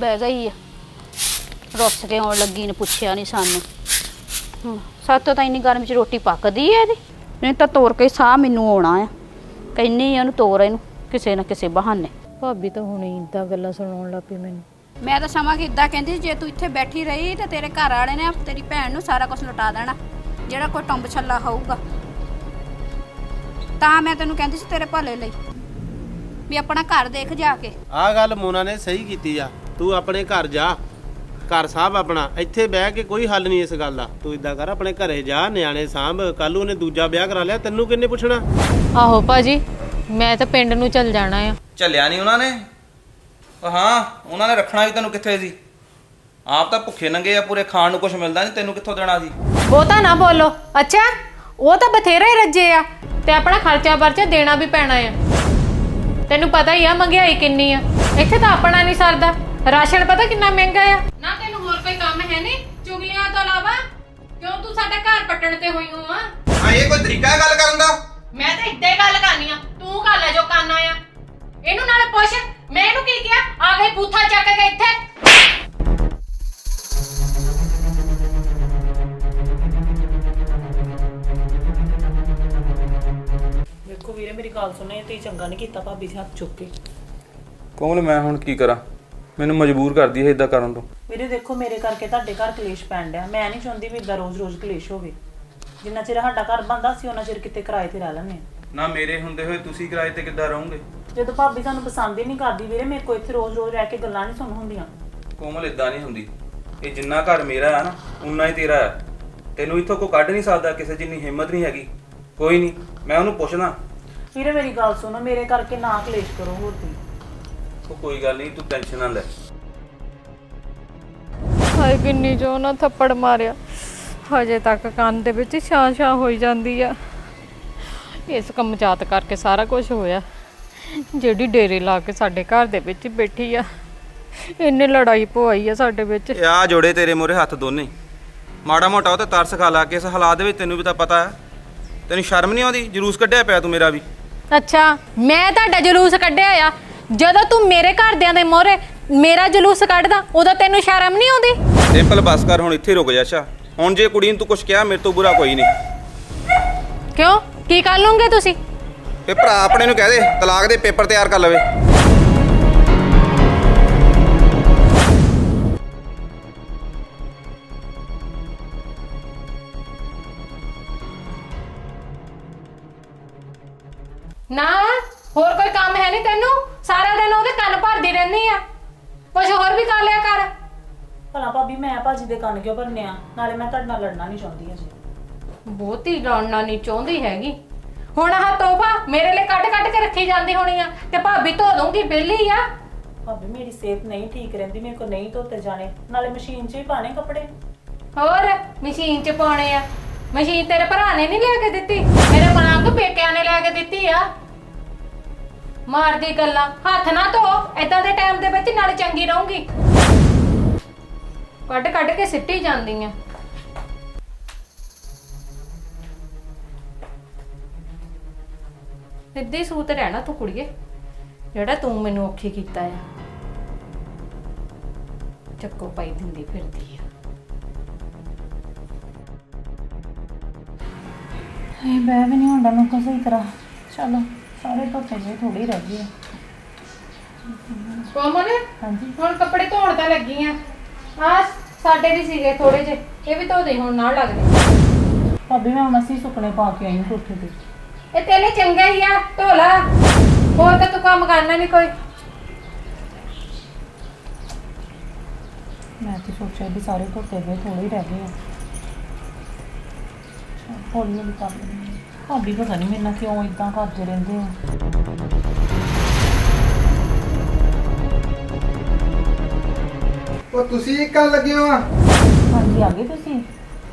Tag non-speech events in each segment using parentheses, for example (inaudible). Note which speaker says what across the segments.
Speaker 1: ਬਹਿ ਗਈ ਆ। ਰੁੱਸ ਕੇ ਆਉਣ ਲੱਗੀ ਨੇ ਪੁੱਛਿਆ ਨਹੀਂ ਸਾਨੂੰ। ਹੁਣ ਸਾਤੋਂ ਤਾਂ ਇੰਨੀ ਗਰਮ ਚ ਰੋਟੀ ਪੱਕਦੀ ਐ ਇਹਦੀ? ਨਹੀਂ ਤਾਂ ਤੋਰ ਕੇ ਸਾਹ ਮੈਨੂੰ ਆਉਣਾ ਆ। ਕਹਿੰਨੀ ਆ ਉਹਨੂੰ ਤੋਰ ਇਹਨੂੰ ਕਿਸੇ ਨਾ ਕਿਸੇ ਬਹਾਨੇ।
Speaker 2: ਭਾਬੀ ਤਾਂ ਹੁਣੇ ਇਦਾਂ ਗੱਲਾਂ ਸੁਣਾਉਣ ਲੱਗ ਪਈ ਮੈਨੂੰ।
Speaker 1: ਮੈਂ ਤਾਂ ਸਮਾਂ ਕਿ ਇਦਾਂ ਕਹਿੰਦੀ ਸੀ, ਜੇ ਤੂੰ ਇੱਥੇ ਬੈਠੀ ਰਹੀ ਤੇ ਤੇਰੇ ਘਰ ਵਾਲੇ ਨੇ ਤੇਰੀ ਭੈਣ ਨੂੰ ਸਾਰਾ ਕੁਝ ਲੁਟਾ ਦੇਣਾ ਜਿਹੜਾ ਕੋਈ ਟੰਬ ਛੱਲਾ ਹੋਊਗਾ। ਤਾਂ ਮੈਂ ਤੈਨੂੰ ਕਹਿੰਦੀ ਸੀ ਤੇਰੇ ਭਲੇ ਲਈ ਵੀ ਆਪਣਾ ਘਰ ਦੇਖ ਜਾ ਕੇ।
Speaker 3: ਆਹ ਗੱਲ ਮੋਨਾ ਨੇ ਸਹੀ ਕੀਤੀ ਆ। ਤੂੰ ਆਪਣੇ ਘਰ ਜਾ। ਘਰ ਸਾਹਬ ਆਪਣਾ। ਇੱਥੇ ਬਹਿ ਕੇ ਕੋਈ ਹੱਲ ਨਹੀਂ ਇਸ ਗੱਲ ਦਾ। ਤੂੰ ਇਦਾਂ ਕਰ ਆਪਣੇ ਘਰੇ ਜਾ ਨਿਆਣੇ ਸਾਂਭ। ਕੱਲ ਉਹਨੇ ਦੂਜਾ ਵਿਆਹ ਕਰਾ ਲਿਆ। ਤੈਨੂੰ ਕਿੰਨੇ ਪੁੱਛਣਾ?
Speaker 2: ਆਹੋ ਭਾਜੀ ਮੈਂ ਤਾਂ ਪਿੰਡ ਨੂੰ ਚੱਲ ਜਾਣਾ ਆ।
Speaker 4: ਝੱਲਿਆ ਨਹੀਂ ਉਹਨਾਂ ਨੇ? ਉਹ ਹਾਂ ਉਹਨਾਂ ਨੇ ਰੱਖਣਾ ਵੀ ਤੈਨੂੰ ਕਿੱਥੇ ਸੀ? ਆਪ ਤਾਂ ਭੁੱਖੇ ਨੰਗੇ ਆ ਪੂਰੇ ਖਾਣ ਨੂੰ ਕੁਝ ਮਿਲਦਾ ਨਹੀਂ ਤੈਨੂੰ ਕਿੱਥੋਂ ਦੇਣਾ ਸੀ?
Speaker 2: ਬਹੁਤਾ ਨਾ ਬੋਲੋ। ਅੱਛਾ ਉਹ ਤਾਂ ਬਥੇਰੇ ਹੀ ਰੱਜੇ ਆ। ਤੇ ਆਪਣਾ ਖਰਚਾ ਵਰਚਾ ਦੇਣਾ ਵੀ ਪੈਣਾ ਆ। ਤੈਨੂੰ ਪਤਾ ਹੀ ਆ ਮਹਿੰਗਾਈ ਕਿੰਨੀ ਆ। ਇੱਥੇ ਤਾਂ ਆਪਣਾ ਨਹੀਂ ਸਰਦਾ। ਰਾਸ਼ਨ ਪਤਾ ਕਿੰਨਾ ਮਹਿੰਗਾ ਆ? ਨਾ ਤੈਨੂੰ ਹੋਰ ਕੋਈ ਕੰਮ ਹੈ ਨਹੀਂ? ਚੁਗਲੀਆਂ ਤੋਂ ਇਲਾਵਾ ਕਿਉਂ ਤੂੰ ਸਾਡਾ ਘਰ ਪੱਟਣ ਤੇ ਹੋਈ ਹੋ ਆ?
Speaker 4: ਹਾਂ ਇਹ ਕੋਈ ਤਰੀਕਾ ਹੈ ਗੱਲ ਕਰਨ ਦਾ?
Speaker 2: ਮੈਂ ਤਾਂ ਇੱਦਾਂ ਹੀ ਗੱਲ ਕਰਨੀ ਆ। ਤੂੰ ਕਰ ਲੈ ਜੋ ਕਰਨਾ ਆ ਇਹਨੂੰ ਨਾਲੇ ਪੁੱਛ ਮੈਂ ਇਹਨੂੰ ਕੀ ਕਿਹਾ? ਆ ਗਈ ਬੂਥਾ ਚੱਕ ਕੇ ਇੱਥੇ।
Speaker 5: ਵੇਖੋ ਵੀਰੇ ਮੇਰੀ ਗੱਲ ਸੁਣੇ ਤੇ ਚੰਗਾ ਨਹੀਂ ਕੀਤਾ ਭਾਬੀ ਦੇ ਹੱਥ ਚੁੱਕ ਕੇ।
Speaker 4: ਕੋਮਲ ਮੈਂ ਹੁਣ ਕੀ ਕਰਾਂ? ਮੈਨੂੰ ਮਜਬੂਰ ਕਰਦੀ ਹੈ ਇਦਾਂ ਕਰਨ ਤੋਂ।
Speaker 5: ਵੀਰੇ ਦੇਖੋ ਮੇਰੇ ਕਰਕੇ ਤੁਹਾਡੇ ਘਰ ਕਲੇਸ਼ ਪੈਣ ਡਿਆ। ਮੈਂ ਨਹੀਂ ਚਾਹੁੰਦੀ ਵੀ ਇਦਾਂ ਰੋਜ਼-ਰੋਜ਼ ਕਲੇਸ਼ ਹੋਵੇ। ਜਿੰਨਾ ਚਿਰ ਸਾਡਾ ਘਰ ਬੰਦਾ ਸੀ ਉਹਨਾਂ ਚਿਰ ਕਿਤੇ ਕਿਰਾਏ ਤੇ ਰਹਿ ਹਾਂ।
Speaker 4: ਨਾ ਮੇਰੇ ਹੁੰਦੇ ਹੋਏ ਤੁਸੀਂ ਕਿਰਾਏ ਤੇ ਕਿੱਦਾਂ ਰਹੋਗੇ?
Speaker 5: ਜਦੋਂ ਭਾਬੀ ਸਾਨੂੰ ਪਸੰਦ ਹੀ ਨਹੀਂ ਕਰਦੀ ਵੀਰੇ ਮੇਰੇ ਕੋਲ ਇੱਥੇ ਰੋਜ਼-ਰੋਜ਼ ਰਹਿ ਕੇ ਗੱਲਾਂ ਨਹੀਂ ਸੁਣ ਹੁੰਦੀਆਂ।
Speaker 4: ਕੋਮਲ ਇਦਾਂ ਨਹੀਂ ਹੁੰਦੀ। ਇਹ ਜਿੰਨਾ ਘਰ ਮੇਰਾ ਹੈ ਨਾ ਉਨਾ ਹੀ ਤੇਰਾ ਹੈ ਤੈਨੂੰ ਇੱਥੋਂ ਕੋ ਕੱਢ ਨਹੀਂ ਸਕਦਾ ਕਿਸੇ ਜਿੰਨੀ ਹਿੰਮਤ ਨਹੀਂ ਹੈਗੀ। ਕੋਈ ਨਹੀਂ ਮੈਂ ਉਹਨੂੰ ਪੁੱਛਦਾ।
Speaker 5: ਵੀਰੇ ਮੇਰੀ ਗੱਲ ਸੁਣੋ ਮੇਰੇ ਕਰਕੇ ਨਾ ਕਲੇਸ਼ ਕਰੋ ਹੋਰ ਤੁਸੀਂ
Speaker 4: ਉਹ ਕੋਈ ਗੱਲ ਨਹੀਂ ਤੂੰ ਟੈਨਸ਼ਨ ਨਾ ਲੈ।
Speaker 2: ਹਾਏ ਕਿੰਨੀ ਜੋ ਨਾ ਥੱਪੜ ਮਾਰਿਆ। ਹਜੇ ਤੱਕ ਕੰਨ ਦੇ ਵਿੱਚ ਛਾਂ ਛਾਂ ਹੋਈ ਜਾਂਦੀ ਆ। ਇਸ ਕੰਮਜਾਤ ਕਰਕੇ ਸਾਰਾ ਕੁਝ ਹੋਇਆ। ਜਿਹੜੀ ਡੇਰੇ ਲਾ ਕੇ ਸਾਡੇ ਘਰ ਦੇ ਵਿੱਚ ਬੈਠੀ ਆ। ਇੰਨੇ ਲੜਾਈ ਪਵਾਈ ਆ ਸਾਡੇ ਵਿੱਚ।
Speaker 4: ਇਹ ਆ ਜੋੜੇ ਤੇਰੇ ਮੋਰੇ ਹੱਥ ਦੋਨੇ। ਮਾੜਾ ਮੋਟਾ ਉਹ ਤੇ ਤਰਸ ਖਾ ਲਾ ਕੇ ਇਸ ਹਾਲਾਤ ਦੇ ਵਿੱਚ ਤੈਨੂੰ ਵੀ ਤਾਂ ਪਤਾ ਹੈ। ਤੈਨੂੰ ਸ਼ਰਮ ਨਹੀਂ ਆਉਂਦੀ? ਜਲੂਸ ਕੱਢਿਆ ਪਿਆ ਤੂੰ ਮੇਰਾ ਵੀ।
Speaker 2: ਅੱਛਾ ਮੈਂ ਤੁਹਾਡਾ ਜਲੂਸ ਕੱਢਿਆ ਆ। ਜਦੋਂ ਤੂੰ ਮੇਰੇ ਘਰਦਿਆਂ ਦੇ ਮੋਹਰੇ ਮੇਰਾ ਜਲੂਸ ਕੱਢਦਾ ਉਦੋਂ ਤੈਨੂੰ ਸ਼ਰਮ ਨਹੀਂ ਆਉਂਦੀ?
Speaker 4: ਸਿੰਪਲ ਬਸ ਕਰ ਹੁਣ ਇੱਥੇ ਰੁਕ ਜਾ ਅੱਛਾ ਹੁਣ ਜੇ ਕੁੜੀ ਨੂੰ ਤੂੰ ਕੁਝ ਕਿਹਾ ਮੇਰੇ ਤੋਂ ਬੁਰਾ ਕੋਈ ਨਹੀਂ।
Speaker 2: ਕਿਉਂ? ਕੀ ਕਰ ਲਓਗੇ ਤੁਸੀਂ?
Speaker 4: ਤੇ ਭਰਾ ਆਪਣੇ ਨੂੰ ਕਹਿ ਦੇ ਤਲਾਕ ਦੇ ਪੇਪਰ ਤਿਆਰ ਕਰ ਲਵੇ।
Speaker 2: ਨਾ ਹੋਰ ਕੋਈ ਕੰਮ ਹੈ ਨਹੀਂ ਤੈਨੂੰ? ਸਾਰਾ ਦਿਨ ਉਹਦੇ ਕੰਨ ਭਰਦੀ ਰਹਿੰਦੀ ਆ। ਕੁਝ ਹੋਰ ਵੀ ਕਰ ਲਿਆ ਕਰ।
Speaker 5: ਭਲਾ ਭਾਬੀ ਮੈਂ ਭਾਜੀ ਦੇ ਕੰਨ ਕਿਉਂ ਭਰਨੇ ਆ? ਨਾਲੇ ਮੈਂ ਤੁਹਾਡੇ ਨਾਲ ਲੜਨਾ ਨਹੀਂ ਚਾਹੁੰਦੀ ਅਜੇ
Speaker 2: ਬਹੁਤੀ ਲੜਨਾ ਨਹੀਂ ਚਾਹੁੰਦੀ ਹੈਗੀ। ਹੁਣ ਆਹ ਤੋਹਫਾ ਮੇਰੇ ਲਈ ਕੱਢ ਕੱਢ ਕੇ ਰੱਖੀ ਜਾਂਦੀ ਹੋਣੀ ਆ ਤੇ ਭਾਬੀ ਧੋ ਦੂੰਗੀ ਬਿੱਲੀ ਆ।
Speaker 5: ਭਾਬੀ ਮੇਰੀ ਸਿਹਤ ਨਹੀਂ ਠੀਕ ਰਹਿੰਦੀ ਮੇਰੇ ਕੋ ਨਹੀਂ ਧੋਤੇ ਜਾਣੇ। ਨਾਲੇ ਮਸ਼ੀਨ 'ਚ ਹੀ ਪਾਣੇ ਕੱਪੜੇ।
Speaker 2: ਹੋਰ ਮਸ਼ੀਨ 'ਚ ਪਾਉਣੇ ਆ। ਮਸ਼ੀਨ ਤੇਰੇ ਭਰਾ ਨੇ ਨਹੀਂ ਲਿਆ ਕੇ ਦਿੱਤੀ? ਮੇਰੇ ਮਨਾਂਗ ਪੇਕਿਆਂ ਨੇ ਲਿਆ ਕੇ ਦਿੱਤੀ ਆ। ਮਾਰਦੀ ਗੱਲਾਂ। ਹੱਥ ਨਾ ਧੋ ਏਦਾਂ ਦੇ ਟਾਈਮ ਦੇ ਵਿੱਚ ਨਾਲ ਚੰਗੀ ਰਹੂੰਗੀ। ਕੱਢ ਕੱਢ ਕੇ ਸਿੱਟੀ ਜਾਂਦੀ ਆ ਸੂਤ ਰਹਿਣਾ ਤੂੰ ਕੁੜੀਏ ਜਿਹੜਾ ਤੂੰ ਮੈਨੂੰ ਔਖੀ ਕੀਤਾ ਆ ਚੱਕੋ ਪਾਈ ਦਿੰਦੀ ਫਿਰਦੀ ਆ।
Speaker 5: ਇਹ ਬੈ ਵੀ ਨਹੀਂ ਹੁੰਦਾ ਨੂੰ ਕੋਈ ਤਰ੍ਹਾਂ ਚਲੋ। ਸਾਰੇ ਧੋਤੇ ਜੇ ਥੋੜੀ ਰਹਿ ਗਈ ਆ।
Speaker 2: ਕੋਮਲ
Speaker 5: ਹਾਂਜੀ।
Speaker 2: ਹੁਣ ਕੱਪੜੇ ਧੋਣ ਤਾਂ ਲੱਗੀ ਆ। ਆ ਸਾਡੇ ਵੀ ਸੀਗੇ ਥੋੜੇ ਜਿਹੇ। ਇਹ ਵੀ ਧੋ ਦੇ ਹੁਣ ਨਾਲ ਲੱਗਦੇ
Speaker 5: ਭਾਬੀ ਮੈਂ ਮਸੀ ਸੁੱਕਣੇ ਪਾ ਕੇ ਆਈ ਕੋਠੇ ਤੇ।
Speaker 2: ਇਹ ਤੇਲੇ ਚੰਗਾ ਹੀ ਆ ਧੋ ਲਾ। ਹੋਰ ਤਾਂ ਤੂੰ ਕੰਮ ਕਰਨਾ ਨਹੀਂ ਕੋਈ।
Speaker 5: ਮੈਂ ਤੇ ਸੋਚਿਆ ਵੀ ਸਾਰੇ ਧੋਤੇ ਗਏ ਥੋੜੇ ਹੀ ਰਹਿ ਗਏ ਆ। ਚੱਲ, ਹੌਲੀ ਹੌਲੀ ਕਰ ਲੈਂਦੀ ਹਾਂ। ਭਾਬੀ ਪਤਾ ਨਹੀਂ ਮੇਰੇ ਨਾਲ ਕਿਉਂ ਇਦਾਂ ਕਰਦੇ ਰਹਿੰਦੇ ਆ।
Speaker 6: ਉਹ ਤੁਸੀਂ ਇਹ ਕਰਨ ਲੱਗੇ ਹੋ? ਆ
Speaker 5: ਹਾਂਜੀ ਆ ਗਏ ਤੁਸੀਂ?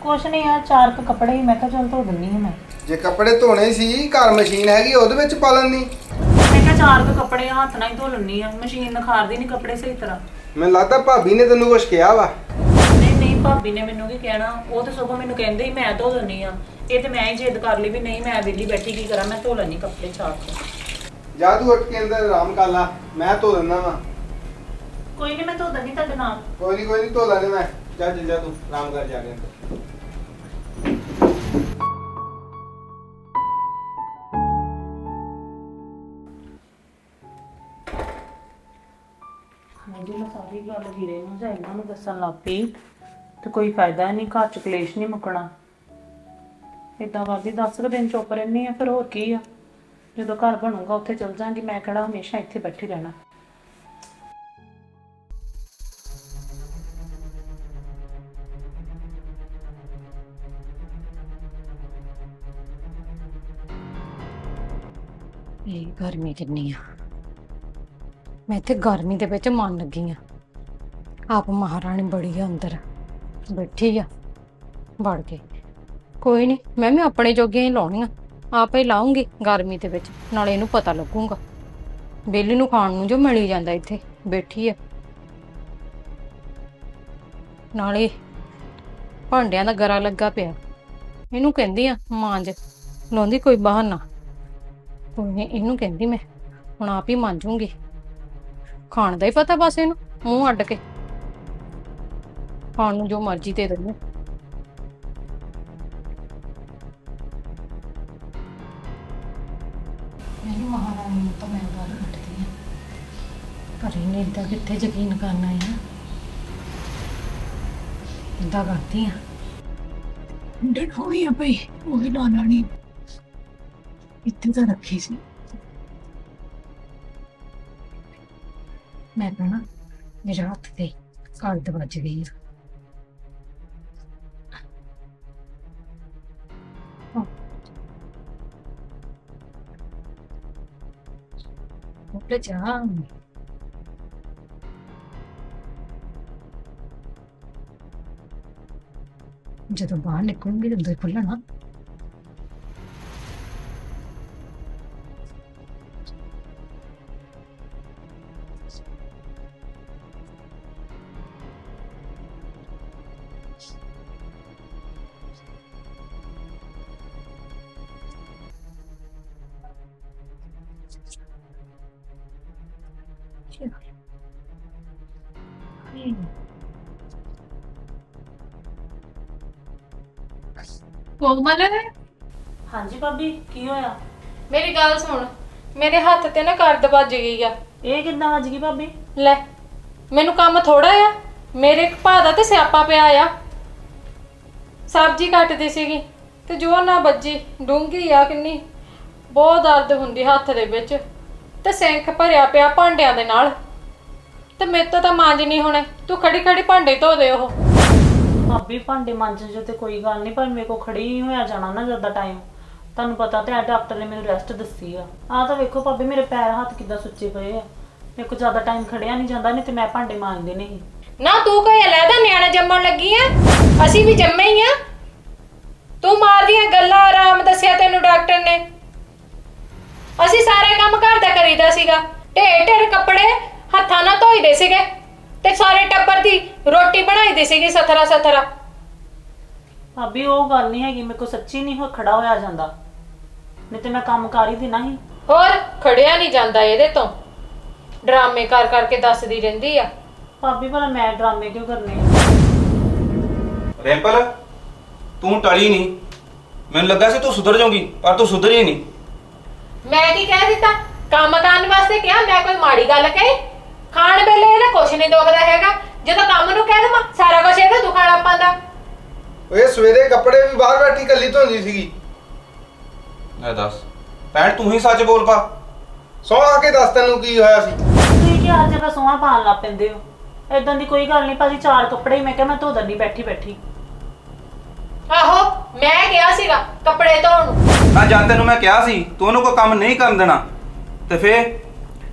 Speaker 5: ਕੁਛ ਨਹੀਂ ਆ ਚਾਰ ਕੁ ਕੱਪੜੇ ਹੀ ਮੈਂ ਕਿਹਾ ਚੱਲ ਧੋ ਦਿੰਨੀ ਹਾਂ ਮੈਂ।
Speaker 6: ਜੇ ਕੱਪੜੇ ਧੋਣੇ ਸੀ ਘਰ ਮਸ਼ੀਨ ਹੈਗੀ ਉਹਦੇ ਵਿੱਚ ਪਾ ਲੈਂਦੀ।
Speaker 5: ਮੈਂ ਕਿਹਾ ਚਾਰ ਕੁ ਕੱਪੜੇ ਹੱਥ ਨਾਲ ਹੀ ਧੋ ਲੈਣੀ ਆ ਮਸ਼ੀਨ ਨਖਾਰਦੀ ਨਹੀਂ ਕੱਪੜੇ ਸਹੀ ਤਰ੍ਹਾਂ।
Speaker 6: ਮੈਨੂੰ ਲੱਗਦਾ ਭਾਬੀ ਨੇ ਤੈਨੂੰ ਕੁਝ ਕਿਹਾ ਵਾ।
Speaker 5: ਨਹੀਂ ਨਹੀਂ ਭਾਬੀ ਨੇ ਮੈਨੂੰ ਕੀ ਕਹਿਣਾ ਉਹ ਤਾਂ ਸਗੋਂ ਮੈਨੂੰ ਕਹਿੰਦੇ ਹੀ ਮੈਂ ਧੋ ਦਿੰਨੀ ਆ। ਇਹ ਤੇ ਮੈਂ ਹੀ ਜਿੱਦ ਕਰ ਲਈ ਵੀ ਨਹੀਂ ਮੈਂ ਵਿਹਲੀ ਬੈਠੀ ਕੀ ਕਰਾਂ ਮੈਂ ਧੋ ਲੈਣੀ ਕੱਪੜੇ ਚਾਰ ਕੇ।
Speaker 6: ਜਾ ਤੂੰ ਉੱਠ ਕੇ ਅੰਦਰ ਆਰਾਮ ਕਰ ਲਾ। ਮੈਂ ਧੋ ਦਿੰਦਾ ਵਾ।
Speaker 5: ਕੋਈ ਨਹੀਂ ਮੈਂ ਧੋ ਦਾਂਗੀ ਤੁਹਾਡੇ ਨਾਲ।
Speaker 6: ਕੋਈ ਨਹੀਂ ਕੋਈ ਨਹੀਂ ਧੋ ਲੈਣੇ ਮੈਂ। ਜਾ ਜਾ ਜਾ ਤੂੰ ਆਰਾਮ ਕਰ ਜਾ ਕੇ ਅੰਦਰ।
Speaker 5: ਹਾਂਜੀ ਮੈਂ ਸਾਰੀ ਗੱਲ ਵੀਰੇ ਨੂੰ ਜਾਂ ਇਹਨਾਂ ਨੂੰ ਦੱਸਣ ਲੱਗ ਪਈ ਤੇ ਕੋਈ ਫਾਇਦਾ ਨਹੀਂ ਘਰ ਚ ਕਲੇਸ਼ ਨਹੀਂ ਮੁੱਕਣਾ। ਇਦਾਂ ਕਰਦੀ 10 ਕੁ ਦਿਨ ਚੁੱਪ ਰਹਿੰਦੀ ਆ ਫਿਰ ਹੋਰ ਕੀ ਆ? ਜਦੋਂ ਘਰ ਬਣੂਗਾ, ਉੱਥੇ ਚਲ ਜਾਾਂਗੀ, ਮੈਂ ਕਿਹੜਾ ਹਮੇਸ਼ਾ ਇੱਥੇ ਬੈਠੀ ਰਹਿਣਾ।
Speaker 2: ਇਹ ਗਰਮੀ ਕਿੰਨੀ ਆ। ਮੈਂ ਇੱਥੇ ਗਰਮੀ ਦੇ ਵਿੱਚ ਮਨ ਲੱਗੀ ਆ। ਆਪ ਮਹਾਰਾਣੀ ਬੜੀ ਆ ਅੰਦਰ। ਬੈਠੀ ਆ। ਵੜ ਕੇ। ਕੋਈ ਨਹੀਂ ਮੈਂ ਵੀ ਆਪਣੇ ਜੋਗੀਆਂ ਹੀ ਲਾਉਣੀਆਂ। ਆਪੇ ਲਾਉਂਗੀ ਗਰਮੀ ਦੇ ਵਿੱਚ ਨਾਲੇ ਇਹਨੂੰ ਪਤਾ ਲੱਗੂਗਾ। ਬੇਲੀ ਨੂੰ ਖਾਣ ਨੂੰ ਜੋ ਮਿਲੀ ਜਾਂਦਾ ਇੱਥੇ ਬੈਠੀ ਆ। ਨਾਲੇ ਭਾਂਡਿਆਂ ਦਾ ਗਰਾ ਲੱਗਾ ਪਿਆ। ਇਹਨੂੰ ਕਹਿੰਦੀ ਆ ਮਾਂਜ ਲਾਉਂਦੀ ਕੋਈ ਬਹਾਨਾ? ਕੋਈ ਨੀ, ਇਹਨੂੰ ਕਹਿੰਦੀ ਮੈਂ ਹੁਣ ਆਪ ਹੀ ਮਾਂਜੂਗੀ। ਖਾਣ ਦਾ ਹੀ ਪਤਾ ਬਸ ਇਹਨੂੰ ਮੂੰਹ ਅੱਡ ਕੇ। ਖਾਣ ਨੂੰ ਜੋ ਮਰਜ਼ੀ ਦੇ ਦਿੰਦੇ ਪਰ ਇਦਾਂ ਕਿੱਥੇ ਯਕੀਨ ਕਰਨਾ ਹੈ? ਇਦਾਂ ਕਰਦੀ ਆ।
Speaker 7: ਡਣ ਹੋਈ ਆ ਭਈ, ਉਹ ਹੀ ਨਾ ਨਾਨੀ ਇੱਥੇ ਤਾਂ ਰੱਖੀ ਸੀ।
Speaker 2: ਮੈਂ ਕਹਣਾ ਮੇਰਾ ਹੱਥ ਤੇ ਕੱਦ ਵੱਜ ਗਈ ਆ। ਉੱਤੇ ਜਾ। ਜਦੋਂ ਬਾਹਰ ਨਿਕਲੂੰਗੀ ਤਾਂ ਉਦੋਂ
Speaker 7: ਕੋਮਲ
Speaker 5: ਹਾਂਜੀ ਭਾਬੀ ਕੀ ਹੋਇਆ?
Speaker 2: ਮੇਰੀ ਗੱਲ ਸੁਣ ਮੇਰੇ ਹੱਥ ਤੇ ਨਾ ਕਰਦ ਵੱਜ ਗਈ ਆ।
Speaker 5: ਇਹ ਕਿੱਦਾਂ ਵੱਜ ਗਈ ਭਾਬੀ?
Speaker 2: ਲੈ ਮੈਨੂੰ ਕੰਮ ਥੋੜਾ ਆ ਮੇਰੇ ਭਾ ਦਾ ਤੇ ਸਿਆਪਾ ਪਿਆ ਆ। ਸਬਜ਼ੀ ਕੱਟਦੀ ਸੀਗੀ ਤੇ ਜੋ ਨਾ ਵੱਜੀ ਡੂੰਗੀ ਆ ਕਿੰਨੀ। ਬਹੁਤ ਦਰਦ ਹੁੰਦੀ ਹੱਥ ਦੇ ਵਿੱਚ ਤੇ ਸਿੰਕ ਭਰਿਆ ਪਿਆ ਭਾਂਡਿਆਂ ਦੇ ਨਾਲ। ਤੇ ਮੇਰੇ ਤੋਂ ਤਾਂ ਮਾਂਜ ਨਹੀਂ ਹੋਣੇ ਤੂੰ ਖੜੀ ਖੜੀ ਭਾਂਡੇ ਧੋ ਦੇ ਉਹ।
Speaker 5: ਭਾਬੀ, ਭਾਂਡੇ ਮਾਂਜਣ ਜੋ ਤੇ ਕੋਈ ਗੱਲ ਨਹੀਂ ਪਰ ਮੇਰੇ ਕੋ ਖੜੀ ਹੀ ਹੋਇਆ ਜਾਣਾ ਨਾ ਜ਼ਿਆਦਾ ਟਾਈਮ ਤੁਹਾਨੂੰ ਪਤਾ ਤੇ ਹੈ ਡਾਕਟਰ ਨੇ ਮੈਨੂੰ ਰੈਸਟ ਦੱਸੀ ਆ। ਆਹ ਤਾਂ ਵੇਖੋ ਭਾਬੀ, ਮੇਰੇ ਪੈਰ ਹੱਥ ਕਿੱਦਾਂ ਸੁੱਚੇ ਪਏ ਆ। ਮੇਰੇ ਕੋ ਜ਼ਿਆਦਾ ਟਾਈਮ ਖੜਿਆ ਨਹੀਂ ਜਾਂਦਾ, ਨਹੀਂ ਤੇ ਮੈਂ ਭਾਂਡੇ ਮਾਂਜਦੇ ਨਹੀਂ
Speaker 2: ਨਾ ਤੂੰ ਕੋਈ ਅਲੱਗਾ ਨਿਆਣਾ ਜੰਮਣ ਲੱਗੀ ਆ। ਅਸੀਂ ਵੀ ਜੰਮੇ ਹੀ ਆ। ਤੂੰ ਮਾਰਦੀਆਂ ਗੱਲਾਂ, ਆਰਾਮ ਦੱਸਿਆ ਤੈਨੂੰ ਡਾਕਟਰ ਨੇ। ਅਸੀਂ ਸਾਰੇ ਕੰਮ ਘਰ ਦਾ ਕਰੀਦਾ ਸੀਗਾ। ਢੇਰ ਢੇਰ ਕੱਪੜੇ ਹੱਥਾਂ ਨਾਲ ਧੋਈਦੇ ਸੀਗੇ। ਤੇ ਸਾਰੇ ਟੱਬਰ ਦੀ ਰੋਟੀ ਬਣਾਈਦੀ ਸੀਗੀ ਸਥਰਾ ਸਥਰਾ।
Speaker 5: ਭਾਬੀ ਉਹ ਗੱਲ ਨਹੀਂ ਹੈਗੀ ਮੇਰੇ ਕੋ ਸੱਚੀ ਨਹੀਂ ਹੋ ਖੜਾ ਹੋਇਆ ਜਾਂਦਾ। ਨਹੀਂ ਤੇ ਮੈਂ ਕੰਮ ਕਰ ਹੀ ਦੇਣਾ ਸੀ।
Speaker 2: ਹੋਰ ਖੜਿਆ ਨਹੀਂ ਜਾਂਦਾ ਇਹਦੇ ਤੋਂ। ਡਰਾਮੇ ਕਰ ਕਰਕੇ ਦੱਸਦੀ ਰਹਿੰਦੀ ਆ।
Speaker 5: ਭਾਬੀ ਭਲਾ ਮੈਂ ਡਰਾਮੇ ਕਿਉਂ ਕਰਨੇ ਆ?
Speaker 4: ਰਿੰਪਲ ਤੂੰ ਟਲੀ ਨਹੀਂ। ਮੈਨੂੰ ਲੱਗਾ ਸੀ ਤੂੰ ਸੁਧਰ ਜਾਊਗੀ ਪਰ ਤੂੰ ਸੁਧਰੀ ਨਹੀਂ।
Speaker 2: ਮੈਂ ਕੀ ਕਹਿ ਦਿੱਤਾ? ਕੰਮ ਕਰਨ ਵਾਸਤੇ ਕਿਹਾ ਮੈਂ ਕੋਈ ਮਾੜੀ ਗੱਲ ਕਹੀ? ਖਾਣ ਵੇਲੇ ਇਹਦਾ ਕੁਛ ਨਹੀਂ ਦੁਖਦਾ ਹੈਗਾ। ਜਦੋਂ ਕੰਮ ਨੂੰ ਕਹਿ ਦਵਾਂ ਸਾਰਾ ਕੁਝ ਇਹਦਾ ਦੁਖਣ ਲੱਗ ਪੈਂਦਾ
Speaker 6: ਓਏ ਸਵੇਰੇ ਕੱਪੜੇ ਵੀ ਬਾਹਰ ਬੈਠੀ ਕੱਲੀ ਧੋਂਦੀ ਸੀਗੀ।
Speaker 4: ਲੈ ਦੱਸ। ਭੈਣ ਤੂੰ ਹੀ ਸੱਚ ਬੋਲ ਪਾ।
Speaker 6: ਸੌ ਆ ਕੇ ਦੱਸ ਤੈਨੂੰ ਕੀ ਹੋਇਆ ਸੀ।
Speaker 5: ਤੁਸੀਂ ਕਿ ਅੱਜ ਜਗ੍ਹਾ ਸੋਹਾਂ ਪਾਣ ਲੱਗ ਪੈਂਦੇ ਹੋ? ਏਦਾਂ ਦੀ ਕੋਈ ਗੱਲ ਨਹੀਂ ਭਾਜੀ ਚਾਰ ਕੱਪੜੇ ਹੀ ਮੈਂ ਕਿਹਾ ਮੈਂ ਧੋ ਦੰਦੀ ਬੈਠੀ ਬੈਠੀ।
Speaker 2: ਆਹੋ ਮੈਂ ਗਿਆ ਸੀਗਾ ਕੱਪੜੇ ਧੋਣ ਨੂੰ।
Speaker 4: ਨਾ ਜਦ ਤੈਨੂੰ ਮੈਂ ਕਿਹਾ ਸੀ ਤੂੰ ਉਹਨੂੰ ਕੋਈ ਕੰਮ ਨਹੀਂ ਕਰਨ ਦੇਣਾ। ਤੇ ਫੇਰ?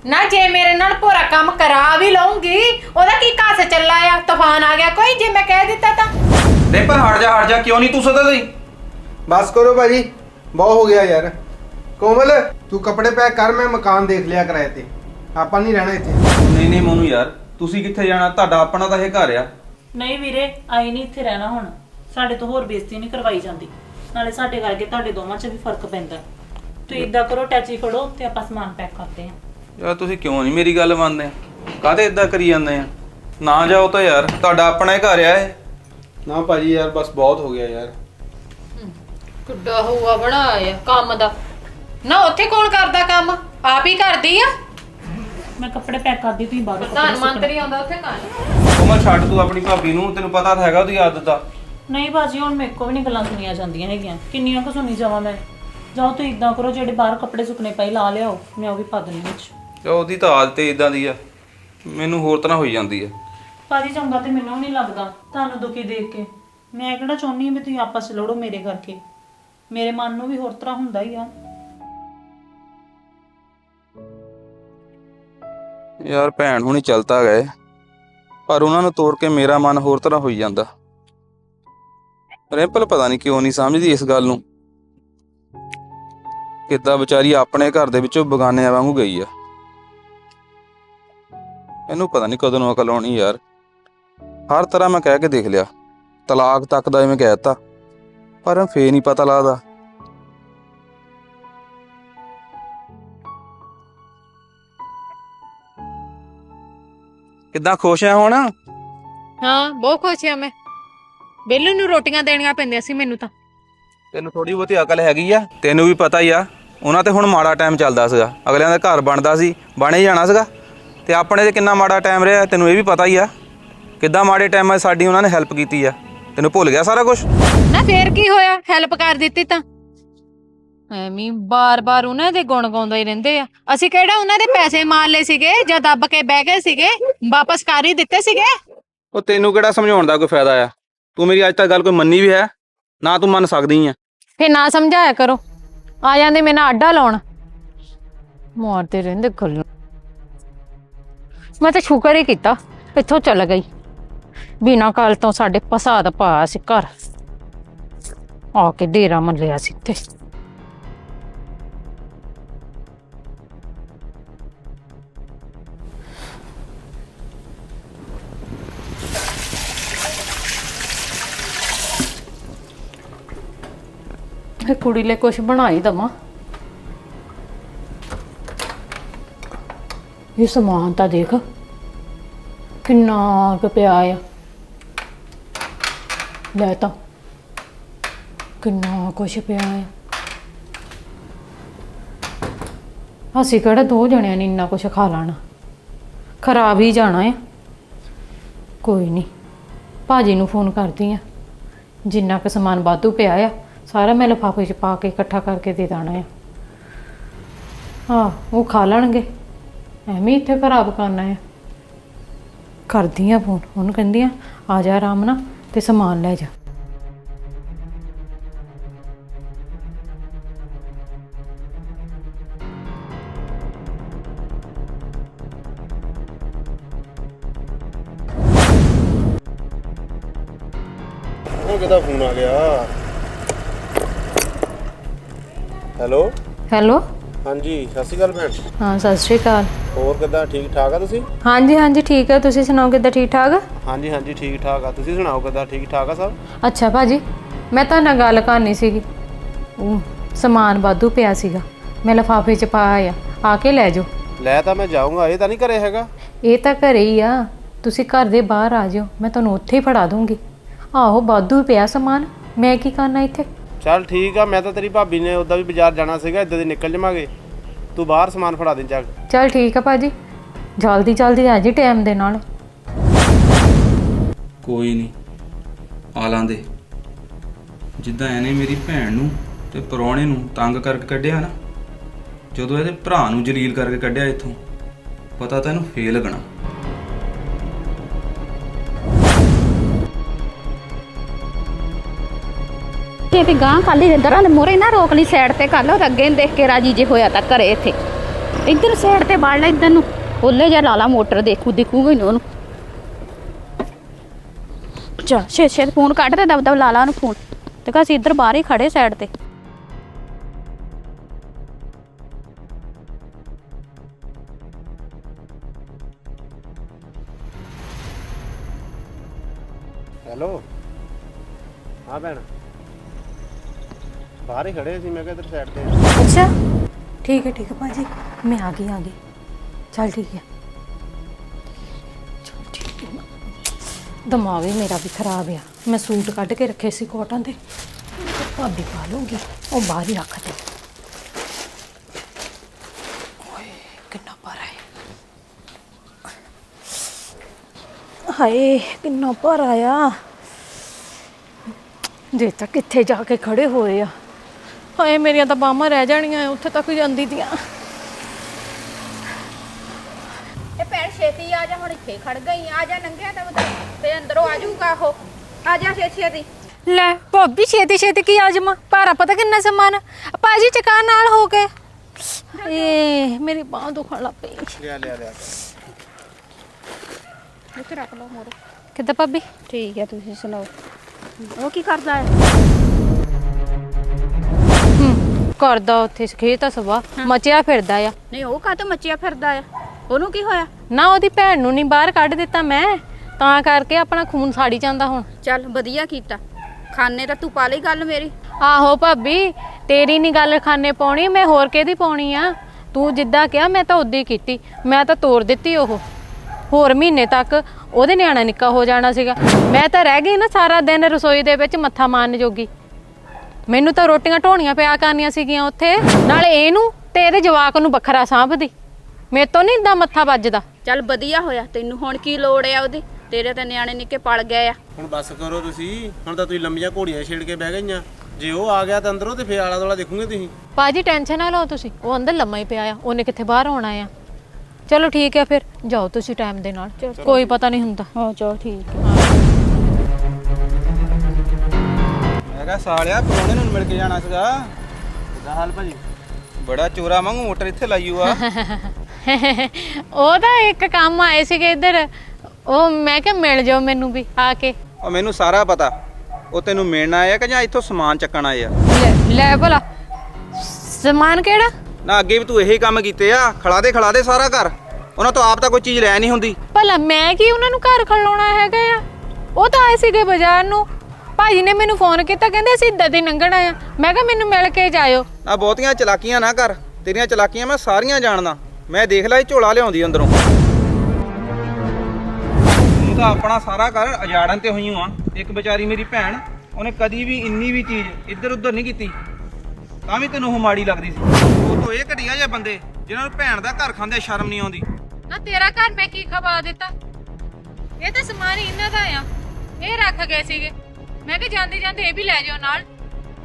Speaker 2: ਨਾ ਜੇ ਮੇਰੇ ਨਾਲ ਭੋਰਾ ਕੰਮ ਕਰਾ ਵੀ ਲਊਂਗੀ ਉਹਦਾ ਕੀ ਘਸ ਚੱਲਾ ਆ? ਤੂਫਾਨ ਆ ਗਿਆ ਕੋਈ ਜੇ ਮੈਂ ਕਹਿ ਦਿੱਤਾ ਤਾਂ।
Speaker 4: ਰਿੰਪਲ ਹਟ ਜਾ ਹਟ ਜਾ ਕਿਉਂ ਨਹੀਂ ਤੂੰ ਸੁਧਰਦੀ
Speaker 6: ਬਸ ਕਰੋ ਭਾਜੀ ਬਹੁਤ ਹੋ ਗਿਆ ਯਾਰ। ਕੋਮਲ ਤੂੰ ਕੱਪੜੇ ਪੈਕ ਕਰ ਮੈਂ ਮਕਾਨ ਦੇਖ ਲਿਆ ਕਿਰਾਏ ਤੇ। ਆਪਾਂ ਨਹੀਂ ਰਹਿਣਾ ਇੱਥੇ।
Speaker 4: ਨਹੀਂ ਨਹੀਂ ਮੋਨੂ ਯਾਰ ਤੁਸੀਂ ਕਿੱਥੇ ਜਾਣਾ? ਤੁਹਾਡਾ ਆਪਣਾ ਤਾਂ ਇਹ ਘਰ ਆ।
Speaker 5: ਨਹੀਂ ਵੀਰੇ ਆਈ ਨਹੀਂ ਇੱਥੇ ਰਹਿਣਾ ਹੁਣ। ਸਾਡੇ ਤੋਂ ਹੋਰ ਬੇਇੱਜ਼ਤੀ ਨਹੀਂ ਕਰਵਾਈ ਜਾਂਦੀ। ਨਾਲੇ ਸਾਡੇ ਕਰਕੇ ਤੁਹਾਡੇ ਦੋਵਾਂ 'ਚ ਵੀ ਫ਼ਰਕ ਪੈਂਦਾ। ਤੁਸੀਂ ਇਦਾਂ ਕਰੋ ਟੈਚੀ ਫੜੋ ਤੇ ਆਪਾਂ ਸਮਾਨ ਪੈਕ ਕਰਦੇ ਹਾਂ
Speaker 4: ਯਾਰ ਤੁਸੀਂ ਕਿਉਂ ਨਹੀਂ ਮੇਰੀ ਗੱਲ ਮੰਨਦੇ? ਕਾਹਦੇ ਇਦਾਂ ਕਰੀ ਜਾਂਦੇ ਆ? ਨਾ ਜਾਓ ਤਾਂ ਯਾਰ ਤੁਹਾਡਾ ਆਪਣਾ ਹੀ ਘਰ ਆ ਇਹ।
Speaker 6: ਨਾ ਭਾਜੀ ਯਾਰ ਬਸ ਬਹੁਤ ਹੋ ਗਿਆ ਯਾਰ।
Speaker 2: ਕਿੱਡਾ ਹੋਆ ਬਣਾਇਆ ਕੰਮ ਦਾ। ਨਾ ਉੱਥੇ ਕੌਣ ਕਰਦਾ ਕੰਮ? ਆਪ ਹੀ ਕਰਦੀ ਆ?
Speaker 5: ਮੈਂ ਕੱਪੜੇ ਪੈਕ ਕਰਦੀ ਤੁਸੀਂ ਬਾਹਰ
Speaker 2: ਪ੍ਰਧਾਨ ਮੰਤਰੀ ਆਉਂਦਾ ਉੱਥੇ ਕਰ
Speaker 4: ਉਹ ਮੈਂ ਛੱਡ ਤੂੰ ਆਪਣੀ ਭਾਬੀ ਨੂੰ ਤੈਨੂੰ ਪਤਾ ਤਾਂ ਹੈਗਾ ਉਹਦੀ ਆਦਤ ਦਾ।
Speaker 5: ਨਹੀਂ ਬਾਜੀ ਹੁਣ ਮੇਰੇ ਕੋ ਵੀ ਨਹੀਂ ਗੱਲਾਂ ਸੁਣੀਆਂ ਜਾਂਦੀਆਂ ਹੈਗੀਆਂ। ਕਿੰਨੀਆਂ ਕੁ ਸੁਣੀ ਜਾਵਾਂ ਮੈਂ? ਜਾਓ ਤੁਸੀਂ ਇਦਾਂ ਕਰੋ ਜਿਹੜੇ ਬਾਹਰ ਕੱਪੜੇ ਸੁੱਕਣੇ ਪਏ ਲਾ ਲਿਆਓ ਮੈਂ ਉਹ ਵੀ ਪਾ ਦਿੰਦੀ ਵਿੱਚ।
Speaker 4: ਤੇ ਉਹਦੀ ਤਾਂ ਆਦਤ ਹੀ ਇਦਾਂ ਦੀ ਆ। ਮੈਨੂੰ ਹੋਰ ਤਰ੍ਹਾਂ ਹੋਈ ਜਾਂਦੀ ਆ।
Speaker 5: ਭਾਜੀ ਚੰਗਾ ਤੇ ਮੈਨੂੰ ਨਹੀਂ ਲੱਗਦਾ। ਤੁਹਾਨੂੰ ਦੁਖੀ ਦੇਖ ਕੇ। ਮੈਂ ਕਿਹੜਾ ਚਾਹੁੰਦੀ ਹਾਂ ਵੀ ਤੁਸੀਂ ਆਪਸ 'ਚ ਲੜੋ ਮੇਰੇ ਕਰਕੇ। ਮੇਰੇ ਮਨ ਨੂੰ ਵੀ ਹੋਰ ਤਰ੍ਹਾਂ ਹੁੰਦਾ ਹੀ ਆ।
Speaker 4: ਯਾਰ ਭੈਣ ਹੁਣੀ ਚਲਤਾ ਗਏ। ਪਰ ਉਹਨਾਂ ਨੂੰ ਤੋੜ ਕੇ ਮੇਰਾ ਮਨ ਹੋਰ ਤਰ੍ਹਾਂ ਹੋਈ ਜਾਂਦਾ। ਰਿੰਪਲ ਪਤਾ ਨਹੀਂ ਕਿਉਂ ਨਹੀਂ ਸਮਝਦੀ ਇਸ ਗੱਲ ਨੂੰ। ਕਿੱਦਾਂ ਵਿਚਾਰੀ ਆਪਣੇ ਘਰ ਦੇ ਵਿੱਚੋਂ ਬਗਾਨਿਆਂ ਵਾਂਗੂ ਗਈ ਆ। ਇਹਨੂੰ ਪਤਾ ਨਹੀਂ ਕਦੋਂ ਨੂੰ ਅਕਲ ਆਉਣੀ ਯਾਰ। ਹਰ ਤਰ੍ਹਾਂ ਮੈਂ ਕਹਿ ਕੇ ਦੇਖ ਲਿਆ। ਤਲਾਕ ਤੱਕ ਦਾ ਐਵੇਂ ਕਹਿ ਦਿੱਤਾ। ਪਰ ਫੇਰ ਨਹੀਂ ਪਤਾ ਲੱਗਦਾ। ਕਿੱਦਾਂ ਖੁਸ਼ ਆ ਹੁਣ?
Speaker 2: ਹਾਂ ਬਹੁਤ ਖੁਸ਼ ਆ ਮੈਂ। ਬੇਲੂ ਨੂੰ ਰੋਟੀਆਂ ਦੇਣੀਆਂ ਪੈਂਦੀਆਂ ਸੀ ਮੈਨੂੰ ਤਾਂ।
Speaker 4: ਤੈਨੂੰ ਥੋੜੀ ਬਹੁਤੀ ਅਕਲ ਹੈਗੀ ਆ। ਤੈਨੂੰ ਵੀ ਪਤਾ ਹੀ ਆ। ਉਹਨਾਂ ਤੇ ਹੁਣ ਮਾੜਾ ਟਾਈਮ ਚੱਲਦਾ ਸੀਗਾ। ਅਗਲਿਆਂ ਦਾ ਘਰ ਬਣਦਾ ਸੀ। ਬਣੇ ਜਾਣਾ ਸੀਗਾ। ਤੇ ਆਪਣੇ ਤੇ ਕਿੰਨਾ ਮਾੜਾ ਟਾਈਮ ਰਿਹਾ ਤੈਨੂੰ ਇਹ ਵੀ ਪਤਾ ਹੀ ਆ ਕਿੱਦਾਂ ਮਾੜੇ ਟਾਈਮਾਂ 'ਚ ਸਾਡੀ ਉਹਨਾਂ ਨੇ ਹੈਲਪ ਕੀਤੀ ਆ। ਤੈਨੂੰ ਭੁੱਲ ਗਿਆ ਸਾਰਾ ਕੁਝ
Speaker 2: ਨਾ ਫੇਰ ਕੀ ਹੋਇਆ? ਹੈਲਪ ਕਰ ਦਿੱਤੀ ਤਾਂ। ਐਵੇਂ ਬਾਰ-ਬਾਰ ਉਹਨਾਂ ਦੇ ਗੁਣ ਗਾਉਂਦੇ ਹੀ ਰਹਿੰਦੇ ਆ। ਅਸੀਂ ਕਿਹੜਾ ਉਹਨਾਂ ਦੇ ਪੈਸੇ ਮਾਰ ਲਏ ਸੀਗੇ ਜਾਂ ਦੱਬ ਕੇ ਬਹਿ ਗਏ ਸੀਗੇ ਵਾਪਸ ਕਰ ਹੀ ਦਿੱਤੇ ਸੀਗੇ?
Speaker 4: ਉਹ ਤੈਨੂੰ ਕਿਹੜਾ ਸਮਝਾਉਣ ਦਾ ਕੋਈ ਫਾਇਦਾ ਆ? ਤੂੰ ਮੇਰੀ ਅੱਜ ਤੱਕ ਗੱਲ ਕੋਈ ਮੰਨੀ ਵੀ ਹੈ? ਨਾ ਤੂੰ ਮੰਨ ਸਕਦੀ ਆ।
Speaker 2: ਫੇ ਨਾ ਸਮਝਾਇਆ ਕਰੋ। ਆ ਜਾਂਦੇ ਮੇਰੇ ਨਾਲ ਅੱਡਾ ਲਾਉਣ। ਮਾਰਦੇ ਰਹਿੰਦੇ ਗੱਲਾਂ ਮੈਂ ਤਾਂ ਸ਼ੁਕਰ ਹੀ ਕੀਤਾ, ਇੱਥੋਂ ਚੱਲ ਗਈ। ਬਿਨਾਂ ਕਾਲ ਤੋਂ ਸਾਡੇ ਪਸਾਦ ਪਾ ਸੀ ਘਰ। ਆ ਕੇ ਡੇਰਾ ਮੰਨ ਲਿਆ ਸੀ ਤੇ ਇਹ ਕੁੜੀ ਲਈ ਕੁਝ ਬਣਾ ਹੀ ਦਵਾਂ। ਇਹ ਸਮਾਨ ਤਾਂ ਦੇਖ। ਕਿੰਨਾ ਕੁ ਪਿਆ ਆ। ਲੈ ਤਾਂ। ਕਿੰਨਾ ਕੁਛ ਪਿਆ ਆ। ਅਸੀਂ ਕਿਹੜਾ ਦੋ ਜਣਿਆਂ ਨੇ ਇੰਨਾ ਕੁਛ ਖਾ ਲੈਣਾ। ਖਰਾਬ ਹੀ ਜਾਣਾ ਆ। ਕੋਈ ਨਹੀਂ। ਭਾਜੀ ਨੂੰ ਫੋਨ ਕਰਦੀ ਆ। ਜਿੰਨਾ ਕੁ ਸਮਾਨ ਵਾਧੂ ਪਿਆ ਆ, ਸਾਰਾ ਮੈਂ ਲਿਫਾਫੇ 'ਚ ਪਾ ਕੇ ਇਕੱਠਾ ਕਰਕੇ ਦੇ ਦੇਣਾ ਆ। ਹਾਂ, ਉਹ ਖਾ ਲੈਣਗੇ। ਐਵੇਂ ਹੀ ਇੱਥੇ ਖਰਾਬ ਕਰਨਾ ਆ। ਕਰਦੀ ਆ ਫੋਨ ਉਹਨੂੰ ਕਹਿੰਦੀ ਆ ਆ ਜਾ ਆਰਾਮ ਨਾਲ ਤੇ ਸਮਾਨ ਲੈ ਜਾ।
Speaker 3: ਉਹ ਕਿਹਦਾ ਫੋਨ ਆ ਗਿਆ? ਹੈਲੋ?
Speaker 2: ਹੈਲੋ?
Speaker 3: ਹਾਂਜੀ ਸਤਿ ਸ਼੍ਰੀ ਅਕਾਲ ਭੈਣ
Speaker 2: ਹਾਂ ਸਤਿ ਸ਼੍ਰੀ ਅਕਾਲ।
Speaker 3: ਹੋਰ ਕਿੱਦਾਂ ਠੀਕ ਠਾਕ ਆ ਤੁਸੀਂ?
Speaker 2: ਹਾਂਜੀ ਹਾਂਜੀ ਠੀਕ ਹੈ ਤੁਸੀਂ ਸੁਣਾਓ ਕਿੱਦਾਂ ਠੀਕ ਠਾਕ?
Speaker 3: ਹਾਂਜੀ ਹਾਂਜੀ ਠੀਕ ਠਾਕ ਆ। ਤੁਸੀਂ ਸੁਣਾਓ ਕਿੱਦਾਂ ਠੀਕ ਠਾਕ ਆ ਸਭ?
Speaker 2: ਅੱਛਾ ਭਾਜੀ ਮੈਂ ਤਾਂ ਨਾਲ ਗੱਲ ਕਰਨੀ ਸੀਗੀ। ਉਹ ਸਮਾਨ ਵਾਧੂ ਪਿਆ ਸੀਗਾ। ਮੈਂ ਲਿਫਾਫੇ 'ਚ ਪਾਇਆ ਆ ਆ ਕੇ ਲੈ ਜਾਓ।
Speaker 3: ਲੈ ਤਾਂ ਮੈਂ ਜਾਊਂਗਾ ਇਹ ਤਾਂ ਨਹੀਂ ਘਰੇ ਹੈਗਾ।
Speaker 2: ਇਹ ਤਾਂ ਘਰੇ ਹੀ ਆ। ਤੁਸੀਂ ਘਰ ਦੇ ਬਾਹਰ ਆ ਜਾਓ। ਮੈਂ ਤੁਹਾਨੂੰ ਉੱਥੇ ਹੀ ਫੜਾ ਦੂੰਗੀ। ਆਹੋ ਵਾਧੂ ਪਿਆ ਸਮਾਨ। ਮੈਂ ਕੀ ਕਰਨਾ ਇੱਥੇ?
Speaker 3: ਚੱਲ ਠੀਕ ਆ ਮੈਂ ਤਾਂ ਤੇਰੀ ਭਾਬੀ ਨੇ ਉਦਾਂ ਵੀ ਬਾਜ਼ਾਰ ਜਾਣਾ ਸੀਗਾ ਇੱਦਾਂ ਦੇ ਨਿਕਲ ਜਾਵਾਂਗੇ। ਤੂੰ ਬਾਹਰ ਸਮਾਨ ਫੜਾ ਦੇ ਜਾ ਕੇ।
Speaker 2: ਚਲ ਠੀਕ ਆ ਭਾਜੀ। ਜਲਦੀ ਜਲਦੀ ਆ ਜੀ ਟਾਈਮ ਦੇ ਨਾਲ।
Speaker 4: ਕੋਈ ਨਹੀਂ ਆ ਲਾਂਦੇ। ਜਿੱਦਾਂ ਇਹਨੇ ਮੇਰੀ ਭੈਣ ਨੂੰ ਤੇ ਪਰੌਣੇ ਨੂੰ ਤੰਗ ਕਰਕੇ ਕੱਢਿਆ ਨਾ ਜਦੋਂ ਇਹਦੇ ਭਰਾ ਨੂੰ ਜਲੀਲ ਕਰਕੇ ਕੱਢਿਆ ਇੱਥੋਂ ਪਤਾ ਤਾਂ ਇਹਨੂੰ ਫੇਲ ਲੱਗਣਾ।
Speaker 1: ਤੇ ਵੀ ਗਾਂ ਖਾਲੀ ਦਰਾਂ ਦੇ ਮੋਰੇ ਨਾ ਰੋਕ ਲਈ ਸਾਈਡ ਤੇ ਕੱਲ ਉਹ ਅੱਗੇ ਨੂੰ ਦੇਖ ਕੇ ਰਾਜੀ ਜੇ ਹੋਇਆ ਤਾਂ ਘਰੇ ਇੱਥੇ। ਇੱਧਰ ਸਾਈਡ ਤੇ ਵੜ ਲੈ ਇੱਧਰ ਨੂੰ। ਉਹਲੇ ਜਾ ਲਾਲਾ ਮੋਟਰ, ਦੇਖੂ, ਦਿਖੂਗਾ ਹੀ ਨੀ ਉਹਨੂੰ। ਚਲ ਛੇ ਛੇ ਫੋਨ ਕੱਢ ਤੇ ਦਬ ਦਬ ਲਾਲਾ ਨੂੰ ਫੋਨ ਤੇ ਕਾ ਅਸੀਂ ਇੱਧਰ ਬਾਹਰ ਹੀ ਖੜੇ ਸਾਈਡ ਤੇ।
Speaker 3: ਬਾਹਰ ਹੀ ਖੜੇ ਸੀ, ਮੈਂ ਕਿਹਾ ਇੱਧਰ ਸਾਈਡ ਤੇ
Speaker 2: ਅੱਛਾ। ਠੀਕ ਹੈ ਠੀਕ ਹੈ ਭਾਜੀ। ਮੈਂ ਆ ਗਈ ਆ ਗਈ। ਚਲ ਠੀਕ ਹੈ। ਚਲ ਠੀਕ ਹੈ। ਦਿਮਾਗ ਹੀ ਮੇਰਾ ਵੀ ਖਰਾਬ ਆ। ਮੈਂ ਸੂਟ ਕੱਢ ਕੇ ਰੱਖੇ ਸੀ ਕੋਟਨ ਦੇ। ਭਾਬੀ ਪਾ ਲੂੰਗੀ ਉਹ ਬਾਹਰ ਹੀ ਰੱਖ ਦੇ। ਓਏ, ਕਿੰਨਾ ਭਾਰਾ ਹੈ। ਹਾਏ, ਕਿੰਨਾ ਭਾਰਾ ਆ। ਜੇ ਤਾਂ ਕਿੱਥੇ ਜਾ ਕੇ ਖੜੇ ਹੋਏ ਆ। ਹਾਏ ਮੇਰੀਆਂ ਤਾਂ ਬਾਹਾਂ ਰਹਿ ਜਾਣੀਆਂ ਉੱਥੇ ਤੱਕ ਜਾਂਦੀ ਦੀਆਂ।
Speaker 1: ਇਹ ਪੈਰ ਛੇਤੀ ਆ ਜਾ ਹੁਣ ਇੱਥੇ ਖੜ ਗਈ ਆ। ਜਾ ਨੰਗਿਆ ਤਾਂ ਤੇ ਅੰਦਰੋਂ ਆ ਜਾਊਗਾ ਉਹ। ਆ ਜਾ ਛੇਤੀ ਛੇਤੀ।
Speaker 2: ਲੈ ਭਾਬੀ ਛੇਤੀ ਛੇਤੀ ਕੀ ਆਜਮਾ ਭਾਰਾ ਪਤਾ ਕਿੰਨਾ ਸਮਾਨ ਪਾਜੀ ਚਕਾ ਨਾਲ ਹੋ ਕੇ। ਏ ਮੇਰੀ ਬਾਹ ਦੁਖਣ ਲੱਗ ਪਈ।
Speaker 3: ਲਿਆ ਲਿਆ ਲਿਆ।
Speaker 1: ਇੱਥੇ ਰੱਖ ਲਓ ਮੋਰ।
Speaker 2: ਕਿੱਦਾਂ ਭਾਬੀ?
Speaker 1: ਠੀਕ ਹੈ ਤੁਸੀਂ ਸੁਣਾਓ। ਉਹ ਕੀ ਕਰਦਾ ਹੂੰ
Speaker 2: ਕਰਦਾ ਉੱਥੇ ਖੇਤ ਸਵਾ ਮਚਿਆ ਫਿਰਦਾ ਆ।
Speaker 1: ਨਹੀਂ ਉਹ ਕਾਹਤੋਂ ਮੱਚਿਆ ਫਿਰਦਾ ਆ? ਉਹਨੂੰ ਕੀ ਹੋਇਆ?
Speaker 2: ਨਾ ਉਹਦੀ ਭੈਣ ਨੂੰ ਨਹੀਂ ਬਾਹਰ ਕੱਢ ਦਿੱਤਾ ਮੈਂ ਤਾਂ ਕਰਕੇ ਆਪਣਾ ਖੂਨ ਸਾੜੀ ਜਾਂਦਾ ਹੁਣ।
Speaker 1: ਚੱਲ ਵਧੀਆ ਕੀਤਾ। ਖਾਣੇ ਤਾਂ ਤੂੰ ਪਾ ਲਈ ਗੱਲ ਮੇਰੀ।
Speaker 2: ਆਹੋ ਭਾਬੀ ਤੇਰੀ ਨਹੀਂ ਗੱਲ ਖਾਨੇ ਪਾਉਣੀ ਮੈਂ ਹੋਰ ਕਿਹਦੀ ਪਾਉਣੀ ਆ? ਤੂੰ ਜਿੱਦਾਂ ਕਿਹਾ ਮੈਂ ਤਾਂ ਉਦਾਂ ਹੀ ਕੀਤੀ। ਮੈਂ ਤਾਂ ਤੋੜ ਦਿੱਤੀ ਉਹ। ਹੋਰ ਮਹੀਨੇ ਤੱਕ ਉਹਦੇ ਨਿਆਣਾ ਨਿੱਕਾ ਹੋ ਜਾਣਾ ਸੀਗਾ। ਮੈਂ ਤਾਂ ਰਹਿ ਗਈ ਨਾ ਸਾਰਾ ਦਿਨ ਰਸੋਈ ਦੇ ਵਿੱਚ ਮੱਥਾ ਮਾਰਨ ਜੋਗੀ। ਮੈਨੂੰ ਤਾਂ ਰੋਟੀਆਂ ਢੋਣੀਆਂ ਪਿਆ ਕਰਨੀਆਂ ਸੀਗੀਆਂ ਉੱਥੇ। ਨਾਲੇ ਇਹਨੂੰ ਤੇ ਇਹਦੇ ਜਵਾਕ ਨੂੰ ਵੱਖਰਾ ਸਾਂਭਦੀ। ਮੇਰੇ ਤੋਂ ਨਹੀਂ ਇਦਾਂ ਮੱਥਾ ਵੱਜਦਾ।
Speaker 1: ਚੱਲ ਵਧੀਆ ਹੋਇਆ ਤੈਨੂੰ ਹੁਣ ਕੀ ਲੋੜ ਆ ਉਹਦੀ? ਤੇਰੇ ਤੇ ਨਿਆਣੇ ਨਿੱਕੇ ਪਲ ਗਏ ਆ।
Speaker 3: ਹੁਣ ਬੱਸ ਕਰੋ ਤੁਸੀਂ। ਹੁਣ ਤਾਂ ਤੁਸੀਂ ਲੰਮੀਆਂ ਘੋੜੀਆਂ ਛੇੜ ਕੇ ਬਹਿ ਗਈਆਂ। ਜੇ ਉਹ ਆ ਗਿਆ ਤਾਂ ਅੰਦਰੋਂ ਤੇ ਫੇਰ ਆਲਾ ਦੋਲਾ ਦੇਖੋਗੇ ਤੁਸੀਂ।
Speaker 2: ਪਾਜੀ ਟੈਨਸ਼ਨ ਨਾ ਲਓ ਤੁਸੀਂ। ਉਹ ਅੰਦਰ ਲੰਮਾ ਹੀ ਪਿਆ ਆ। ਉਹਨੇ ਕਿੱਥੇ ਬਾਹਰ ਆਉਣਾ ਆ। ਚਲੋ ਠੀਕ ਹੈ ਫਿਰ। ਜਾਓ ਤੁਸੀਂ ਟਾਈਮ ਦੇ ਨਾਲ। ਕੋਈ ਪਤਾ ਨਹੀਂ ਹੁੰਦਾ।
Speaker 1: ਹਾਂ ਚਲ ਠੀਕ ਹੈ
Speaker 4: ਮੈਂ ਕਿਹਾ ਸਾਲਿਆ ਪਰੋਣੇ ਨੂੰ ਮਿਲ ਕੇ ਜਾਣਾ ਸੀਗਾ।
Speaker 3: ਕਿੱਦਾਂ ਹਾਲ ਭਾਜੀ?
Speaker 4: ਬੜਾ ਚੋਰਾ ਵਾਂਗੂ ਮੋਟਰ ਇੱਥੇ ਲਾਈਓ ਆ (laughs)
Speaker 2: ਉਹ ਤਾਂ ਇੱਕ ਕੰਮ ਆਏ ਸੀਗੇ ਇੱਧਰ। ਉਹ ਮੈਂ ਕਿਹਾ ਮਿਲ ਜਾਓ ਮੈਨੂੰ ਵੀ ਆ ਕੇ।
Speaker 4: ਉਹ ਮੈਨੂੰ ਸਾਰਾ ਪਤਾ। ਉਹ ਤੈਨੂੰ ਮਿਲਣ ਆਇਆ ਕਿ ਜਾਂ ਇੱਥੋਂ ਸਮਾਨ ਚੱਕਣ ਆਏ ਆ?
Speaker 2: ਲੈ ਲੈ ਭਲਾ। ਸਮਾਨ ਕਿਹੜਾ?
Speaker 4: ਨਾ ਅੱਗੇ ਵੀ ਤੂੰ ਇਹੀ ਕੰਮ ਕੀਤੇ ਆ। ਖੜਾ ਦੇ ਖੜਾ ਦੇ ਸਾਰਾ ਘਰ। ਉਹਨਾਂ ਤੋਂ ਆਪ ਤਾਂ ਕੋਈ ਚੀਜ਼ ਲੈ ਨਹੀਂ ਹੁੰਦੀ।
Speaker 2: ਭਲਾ ਮੈਂ ਕੀ ਉਹਨਾਂ ਨੂੰ ਘਰ ਖੜਾਉਣਾ ਹੈਗਾ ਆ? ਉਹ ਤਾਂ ਆਏ ਸੀਗੇ ਬਾਜ਼ਾਰ ਨੂੰ। ਭਾਜੀ ਨੇ ਮੈਨੂੰ ਫੋਨ ਕੀਤਾ ਕਹਿੰਦੇ ਅਸੀਂ ਇੱਦਾਂ ਦੀ ਲੰਘਣਾ ਆ। ਮੈਂ ਕਿਹਾ ਮੈਨੂੰ ਮਿਲ ਕੇ ਜਾਇਓ।
Speaker 4: ਨਾ ਬਹੁਤੀਆਂ ਚਲਾਕੀਆਂ ਨਾ ਕਰ ਤੇਰੀਆਂ ਚਲਾਕੀਆਂ ਮੈਂ ਸਾਰੀਆਂ ਜਾਣਦਾ। ਮੈਂ ਦੇਖ ਲਿਆ ਇਹ ਝੋਲਾ ਲਿਆਉਂਦੀ ਅੰਦਰੋਂ। ਤੂੰ ਤਾਂ ਆਪਣਾ ਸਾਰਾ ਘਰ ਅਜਾੜਨ ਤੇ ਹੋਈ ਆ ਇੱਕ ਵਿਚਾਰੀ ਮੇਰੀ ਭੈਣ ਉਹਨੇ ਕਦੀ ਵੀ ਇੰਨੀ ਵੀ ਚੀਜ਼ ਇੱਧਰ ਉੱਧਰ ਨਹੀਂ ਕੀਤੀ। ਤਾਂ ਵੀ ਤੈਨੂੰ ਉਹ ਮਾੜੀ ਲੱਗਦੀ ਸੀ। ਉਹ ਤੋਂ ਇਹ ਘਟੀਆ ਜਿਹੇ ਬੰਦੇ ਜਿਨ੍ਹਾਂ ਨੂੰ ਭੈਣ ਦਾ ਘਰ ਖਾਂਦੇ ਸ਼ਰਮ ਨਹੀਂ ਆਉਂਦੀ।
Speaker 2: ਨਾ ਤੇਰਾ ਘਰ ਮੈਂ ਕੀ ਖਵਾ ਦਿੱਤਾ? ਇਹ ਤਾਂ ਸਮਾਨ ਹੀ ਇਹਨਾਂ ਦਾ ਆ। ਇਹ ਰੱਖ ਗਏ ਸੀਗੇ। ਮੈਂ ਕਿਹਾ ਜਾਂਦੇ ਜਾਂਦੇ ਇਹ ਵੀ ਲੈ ਜਾਓ ਨਾਲ।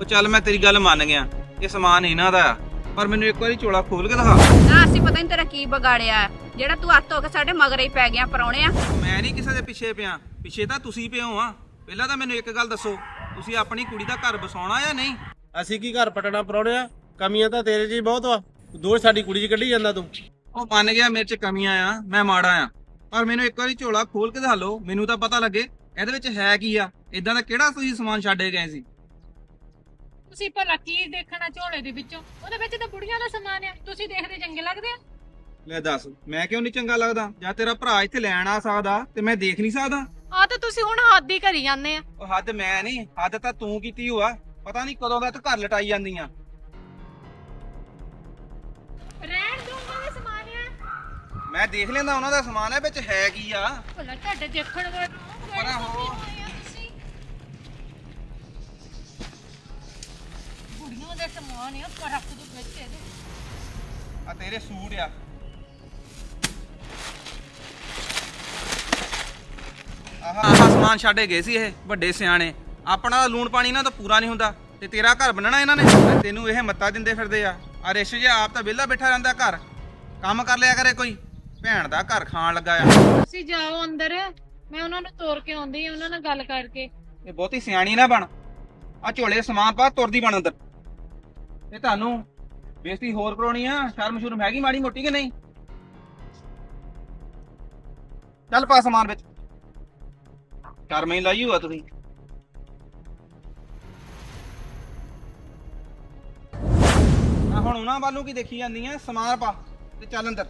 Speaker 4: ਉਹ ਚੱਲ ਮੈਂ ਤੇਰੀ ਗੱਲ ਮੰਨ ਗਿਆ। ਇਹ ਸਮਾਨ ਇਹਨਾਂ ਦਾ ਆ। ਪਰ ਮੈਨੂੰ ਇੱਕ ਵਾਰੀ ਝੋਲਾ ਖੋਲ ਕੇ ਦਿਖਾ।
Speaker 1: ਨਾ ਅਸੀਂ ਪਤਾ ਨਹੀਂ ਤੇਰਾ ਕੀ ਵਿਗਾੜਿਆ ਜਿਹੜਾ ਤੂੰ ਹੱਥ ਹੋ ਕੇ ਸਾਡੇ ਮਗਰੇ ਹੀ ਪੈ ਗਿਆ ਪਰੌਣੇ ਆ।
Speaker 4: ਮੈਂ ਨਹੀਂ ਕਿਸੇ ਦੇ ਪਿੱਛੇ ਪਿਆ। ਪਿੱਛੇ ਤਾਂ ਤੁਸੀਂ ਪਿਓ ਆ। ਪਹਿਲਾਂ ਤਾਂ ਮੈਨੂੰ ਇੱਕ ਗੱਲ ਦੱਸੋ ਤੁਸੀਂ ਆਪਣੀ ਕੁੜੀ ਦਾ ਘਰ ਬਸਾਉਣਾ ਜਾਂ ਨਹੀਂ?
Speaker 3: ਅਸੀਂ ਕੀ ਘਰ ਪਟਣਾ ਪਰੌੜਿਆ ਕਮੀਆਂ ਤਾਂ ਤੇਰੇ 'ਚ ਹੀ ਬਹੁਤ ਵਾ। ਦੋਸ਼ ਸਾਡੀ ਕੁੜੀ 'ਚ ਕੱਢੀ ਜਾਂਦਾ ਤੂੰ।
Speaker 4: ਉਹ ਮੰਨ ਗਿਆ ਮੇਰੇ 'ਚ ਕਮੀਆਂ ਆ ਮੈਂ ਮਾੜਾ ਆ। ਪਰ ਮੈਨੂੰ ਇੱਕ ਵਾਰੀ ਝੋਲਾ ਖੋਲ ਕੇ ਦਿਖਾ ਲਓ ਮੈਨੂੰ ਤਾਂ ਪਤਾ ਲੱਗੇ ਇਹਦੇ ਵਿੱਚ ਹੈ ਕੀ ਆ। ਇਦਾਂ ਦਾ ਕਿਹੜਾ ਤੁਸੀਂ ਸਮਾਨ ਛੱਡੇ ਗਏ ਸੀ?
Speaker 2: ਤੁਸੀਂ ਭਲਾ ਕੀ ਦੇਖਣਾ ਝੋਲੇ ਦੇ ਵਿੱਚੋਂ? ਉਹਦੇ ਵਿੱਚ ਤਾਂ ਬੁੜੀਆਂ ਦਾ ਸਮਾਨ ਆ। ਤੁਸੀਂ ਦੇਖਦੇ ਚੰਗੇ ਲੱਗਦੇ ਆ।
Speaker 4: ਲੈ ਦੱਸ ਮੈਂ ਕਿਉਂ ਨਹੀਂ ਚੰਗਾ ਲੱਗਦਾ? ਜਾਂ ਤੇਰਾ ਭਰਾ ਇੱਥੇ ਲੈਣ ਆ ਸਕਦਾ ਤੇ ਮੈਂ ਦੇਖ ਨਹੀਂ ਸਕਦਾ?
Speaker 2: ਆ ਤਾਂ ਤੁਸੀਂ ਹੁਣ ਹੱਦ ਹੀ ਕਰੀ ਜਾਂਦੇ ਆ।
Speaker 4: ਉਹ ਹੱਦ ਮੈਂ ਨਹੀਂ ਹੱਦ ਤਾਂ ਤੂੰ ਕੀਤੀ ਹੋਆ। ਪਤਾ ਨਹੀਂ ਕਦੋਂ ਦਾ ਤੂੰ ਘਰ ਲਟਾਈ ਜਾਂਦੀਆਂ।
Speaker 2: ਰਹਿਣ ਦੋ ਉਹਨਾਂ ਦੇ ਸਮਾਨ ਆ।
Speaker 4: ਮੈਂ ਦੇਖ ਲੈਂਦਾ ਉਹਨਾਂ ਦਾ ਸਮਾਨ ਹੈ ਵਿੱਚ ਹੈ ਕੀ ਆ?
Speaker 2: ਭਲਾ ਤੁਹਾਡੇ ਦੇਖਣ ਵਾਲ
Speaker 4: ਪਰਾਂ ਹੋ।
Speaker 2: ਆ ਪਰ ਰੱਖ ਦੋ ਵਿੱਚ ਇਹਦੇ।
Speaker 4: ਆ ਤੇਰੇ ਸੂਟ ਆ। ਆਹ ਆਹ ਸਮਾਨ ਛੱਡੇ ਗਏ ਸੀ ਇਹ ਵੱਡੇ ਸਿਆਣੇ। ਆਪਣਾ ਲੂਣ ਪਾਣੀ ਇਹਨਾਂ ਦਾ ਪੂਰਾ ਨਹੀਂ ਹੁੰਦਾ ਤੇ ਤੇਰਾ ਘਰ ਬਣਨਾ ਇਹਨਾਂ ਨੇ। ਤੇ ਤੈਨੂੰ ਇਹ ਮੱਤਾ ਦਿੰਦੇ ਫਿਰਦੇ ਆ। ਆ ਰੇਸ਼ ਜੇ ਆਪ ਤਾਂ ਵਿਹਲਾ ਬੈਠਾ ਰਹਿੰਦਾ ਘਰ। ਕੰਮ ਕਰ ਲਿਆ ਕਰੇ ਕੋਈ। ਭੈਣ ਦਾ ਘਰ ਖਾਣ ਲੱਗਾ ਆ।
Speaker 2: ਤੁਸੀਂ ਜਾਓ ਅੰਦਰ। ਮੈਂ ਉਹਨਾਂ ਨੂੰ ਤੋਰ ਕੇ ਆਉਂਦੀ ਆ ਉਹਨਾਂ ਨਾਲ ਗੱਲ ਕਰਕੇ।
Speaker 4: ਇਹ ਬਹੁਤੀ ਸਿਆਣੀ ਨਾ ਬਣ। ਆ ਝੋਲੇ ਸਮਾਨ ਪਾ ਤੁਰਦੀ ਬਣ ਅੰਦਰ। ਤੇ ਤੁਹਾਨੂੰ ਬੇਇੱਜ਼ਤੀ ਹੋਰ ਕਰਾਉਣੀ ਆ, ਸ਼ਰਮ ਸ਼ੁਰਮ ਹੈਗੀ ਮਾੜੀ ਮੋਟੀ ਕਿ ਨਹੀਂ? ਚੱਲ ਪਾ ਸਮਾਨ ਵਿੱਚ। ਸ਼ਰਮ ਹੀ ਲਾਈ ਹੋਆ ਤੁਸੀਂ। ਆ ਹੁਣ ਉਹਨਾਂ ਵੱਲੋਂ ਕੀ ਦੇਖੀ ਜਾਂਦੀ ਜਾਂਦੀਆਂ ਸਮਾਨ ਪਾ ਤੇ ਚੱਲ ਅੰਦਰ।